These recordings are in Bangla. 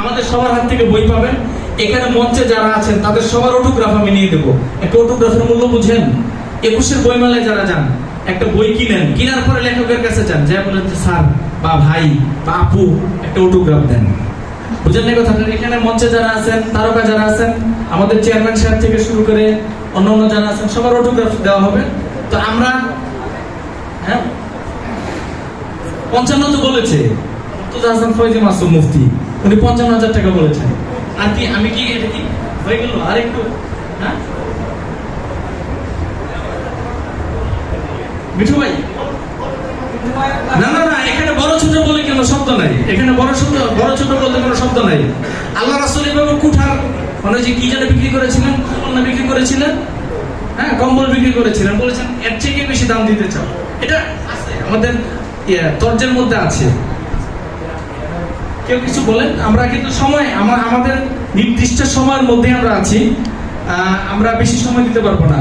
আমাদের সবার হাত থেকে বই পাবেন। এখানে মঞ্চে যারা আছেন, তাদের সবার অটোগ্রাফ আমি নিয়ে দেবো। একটা অটোগ্রাফের মূল্য বুঝেন? একুশের বইমেলায় যারা যান, একটা বই কিনেন, কেনার পরে লেখকের কাছে যান যা বলেন যে, স্যার, বা ভাই, বা আপু, একটা অটোগ্রাফ দেন। বুঝেন না এখানে মঞ্চে যারা আছেন, তারকা যারা আছেন, আমাদের চেয়ারম্যান সাহেব থেকে শুরু করে অন্য অন্য যারা আছেন, সবার অটোগ্রাফ দেওয়া হবে। তো আমরা হ্যাঁ? পঞ্চান্ন তো বলেছে হাসান ফয়জি মাসুম মুফতি। উনি পঞ্চান্ন হাজার টাকা বলেছেন। আর কি আমি কি এটা কি? হয়ে গেল আর একটু হ্যাঁ? মিঠু ভাই? না না না এখানে বড় ছোট বলে শব্দ নাই। এখানে বড় বড় ছোট বলতে কোনো শব্দ নাই। আল্লাহ রাসূল এভাবে কুঠার মানে যে কি যেন বিক্রি করেছিলেন কম্বল না বিক্রি করেছিলেন? হ্যাঁ কম্বল বিক্রি করেছিলেন বলেছেন এর থেকে বেশি দাম দিতে চাও। এটা আছে আমাদের ইয়ে, তর্জের মধ্যে আছে। কেউ কিছু বলেন? আমরা কিন্তু সময় আমার আমাদের নির্দিষ্ট সময়ের মধ্যে আমরা আছি। আমরা বেশি সময় দিতে পারব না।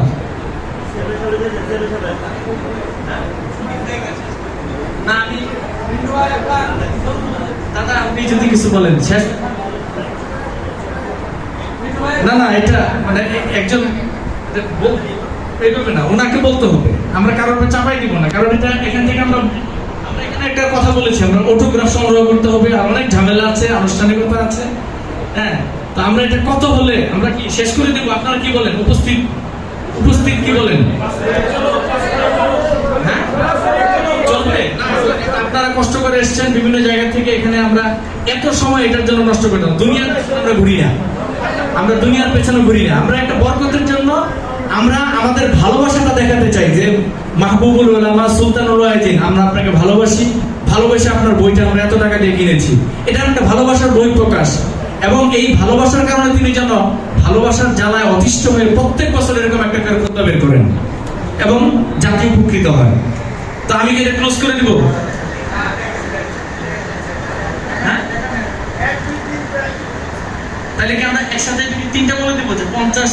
দাদা, আপনি যদি কিছু বলেন, শেষ। না না, এটা মানে একজন এইভাবে না, ওনাকে বলতে হবে। আমরা কারোর চাপাই দিব না, কারণ এটা এখান থেকে আমরা এখানে একটা কথা বলেছি, আমরা অটোগ্রাফ সংগ্রহ করতে হবে, আর অনেক ঝামেলা আছে আনুষ্ঠানিকতা আছে। হ্যাঁ তো আমরা এটা কত হলে আমরা কি শেষ করে দেবো? আপনারা কি বলেন? উপস্থিত উপস্থিত কি বলেন? হ্যাঁ? আপনারা কষ্ট করে এসেছেন, বিভিন্ন জায়গা থেকে এখানে আমরা এত সময় এটার জন্য নষ্ট করতাম দুনিয়ার আমরা ঘুরি না। আমরা দুনিয়ার পেছনে ঘুরি না। আমরা একটা বরকতের জন্য আমরা আমাদের ভালোবাসাটা দেখাতে চাই যে মাহবুবুল ওলামা সুলতানুল আইজিন আমরা আপনাকে ভালোবাসি, ভালোবেসে আপনার বইটা আমরা এত টাকা দিয়ে কিনেছি। এটা একটা ভালোবাসার বই প্রকাশ। এবং এই ভালোবাসার কারণে তিনি যেন ভালোবাসার জ্বালায় অতিষ্ঠ হয়ে প্রত্যেক বছর এরকম একটা কারকতা বের করেন এবং জাতি উপকৃত হয়। তো আমি কি এটা ক্লোজ করে দিব? হ্যাঁ? তাহলে কি আমরা একসাথে তিনটা বলে দিব যে পঞ্চাশ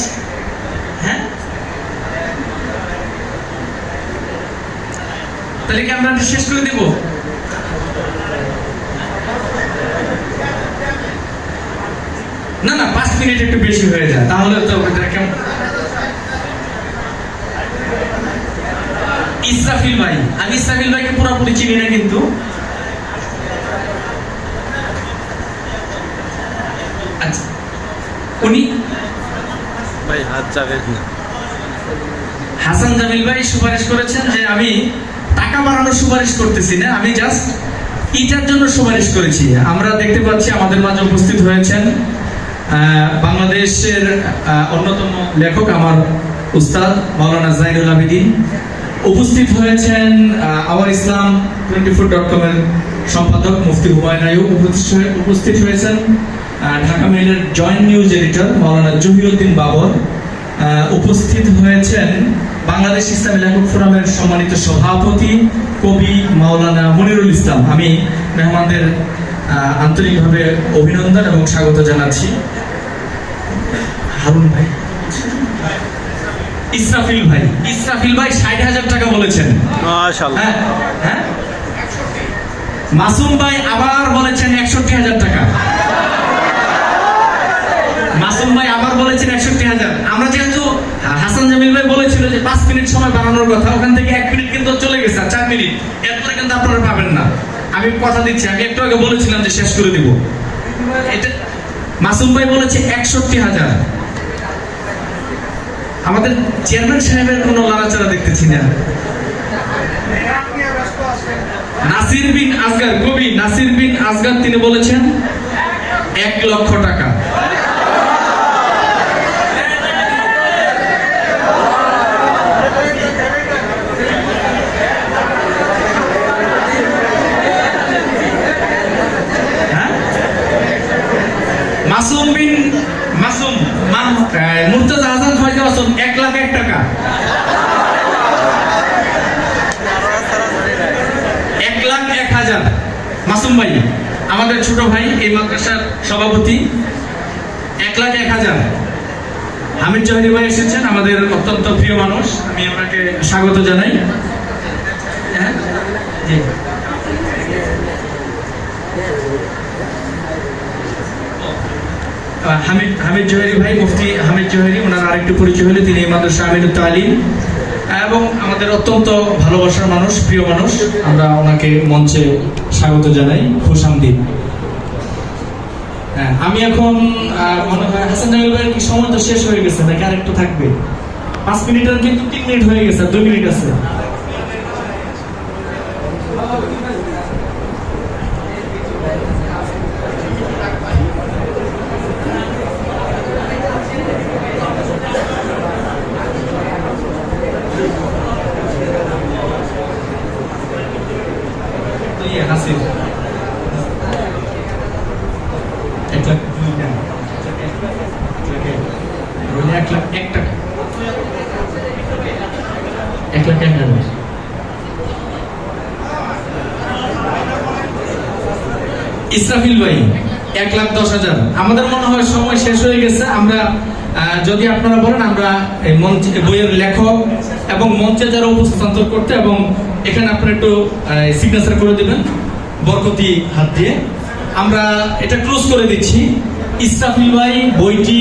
তাহলে কি আমরা শেষ করে দিব? না না পাঁচ মিনিট একটু বেশি হয়ে যায় তাহলে তো কেমন? ইসরাফিল ভাই আমি ইসরাফিল ভাইকে পুরোপুরি চিনি না কিন্তু। আচ্ছা উনি? ভাই হাত যাবেন না। হাসান জামিল ভাই সুপারিশ করেছেন যে আমি টাকা বাড়ানোর সুপারিশ করতেছি না, আমি জাস্ট ইটার জন্য সুপারিশ করেছি। আমরা দেখতে পাচ্ছি আমাদের মাঝে উপস্থিত হয়েছেন বাংলাদেশের অন্যতম লেখক আমার উস্তাদ মাওলানা জাইনুল আবেদিন। উপস্থিত হয়েছেন our Islam twenty four dot কমের সম্পাদক মুফতি হুমায়ুন আয়ুব উপস্থিত হয়ে- হয়েছেন ঢাকা মেইলের জয়েন্ট নিউজ এডিটর মাওলানা জহিরুদ্দিন বাবর। উপস্থিত হয়েছেন বাংলাদেশ ইসলামী লেখক ফোরামের সম্মানিত সভাপতি কবি মাওলানা মনিরুল ইসলাম। আমি মেহমানদের আন্তরিকভাবে অভিনন্দন এবং স্বাগত জানাচ্ছি। হারুন ভাই। ইসরাফিল ভাই। ইসরাফিল ভাই ষাট হাজার টাকা বলেছেন। হ্যাঁ? হ্যাঁ? মাসুম ভাই আবার বলেছেন একষট্টি হাজার টাকা। মাসুম ভাই আবার বলেছেন একষট্টি হাজার। আমরা যেহেতু হাসান জামিল ভাই বলেছিল যে পাঁচ মিনিট সময় বাড়ানোর কথা, ওখান থেকে এক মিনিট কিন্তু চলে গেছে চার মিনিট। এরপরে কিন্তু আপনারা পাবেন না। আমি কথা দিচ্ছি, আমি একটু আগে বলেছিলাম যে শেষ করে দিব। মাসুম ভাই বলেছে একষট্টি হাজার। আমাদের চেয়ারম্যান সাহেবের কোনো লড়াচড়া দেখতেছি না। নাসির বিন আসগার কবি নাসির বিন আসগার তিনি বলেছেন, এক লক্ষ টাকা। মাসুম বিন মাসুম মুর্তজা হাসান ফয়জা মাসুম, এক লাখ এক টাকা। এক লাখ এক হাজার। মাসুম ভাই, আমাদের ছোট ভাই, এই মাদ্রাসার সভাপতি। এক লাখ এক হাজার। হামিদ জহিরি ভাই এসেছেন, আমাদের অত্যন্ত প্রিয় মানুষ। আমি ওনাকে স্বাগত জানাই। হ্যাঁ? জি। হামিদ হামিদ জোহেরি ভাই, মুফতি হামিদ জোহেরি, ওনার আরেকটু পরিচয় হলে, তিনি এই মাদ্রাসা আমিনুত তালিম। এবং আমাদের অত্যন্ত ভালোবাসার মানুষ, প্রিয় মানুষ, আমরা ওনাকে মঞ্চে স্বাগত জানাই খুশামদিন হ্যাঁ আমি এখন মনে হয় হাসান জামিল ভাইয়ের কি সময় তো শেষ হয়ে গেছে নাকি আরেকটু থাকবে? পাঁচ মিনিটের কিন্তু তিন মিনিট হয়ে গেছে, দুই মিনিট আছে তো ইয়ে, হাসিব। এক লাখ দুই টাকা। রোজে এক এক লাখ ইসরাফিল ভাই, এক লাখ দশ হাজার। আমাদের মনে হয় সময় শেষ হয়ে গেছে। আমরা যদি আপনারা বলেন, আমরা বইয়ের লেখক এবং মঞ্চে যারা উপস্থান্তর করতে এবং এখানে আপনারা একটু সিগনেচার করে দিবেন, বরকতি হাত দিয়ে। আমরা এটা ক্লোজ করে দিচ্ছি। ইসরাফিল ভাই, বইটি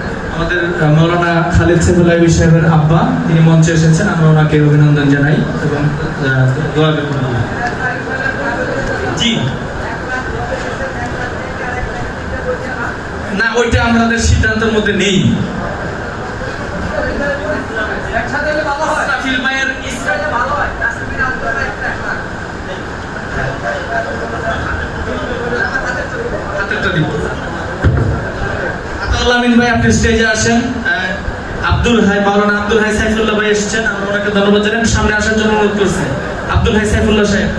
আমাদের মৌলানা খালিদ সেফুল্লাহি সাহেবের আব্বা তিনি মঞ্চে এসেছেন। আমরা ওনাকে অভিনন্দন জানাই এবং দোয়া জি। না ওইটা আমাদের সিদ্ধান্তের মধ্যে নেই। হাতেরটা। আতাউল আমিন ভাই, আপনি স্টেজে আসেন। আব্দুল হাই, মাওলানা আব্দুল হাই সাইফুল্লাহ ভাই এসেছেন। আমরা ওনাকে ধন্যবাদ জানাই। সামনে আসার জন্য অনুরোধ করছি। আব্দুল হাই সাইফুল্লাহ সাহেব।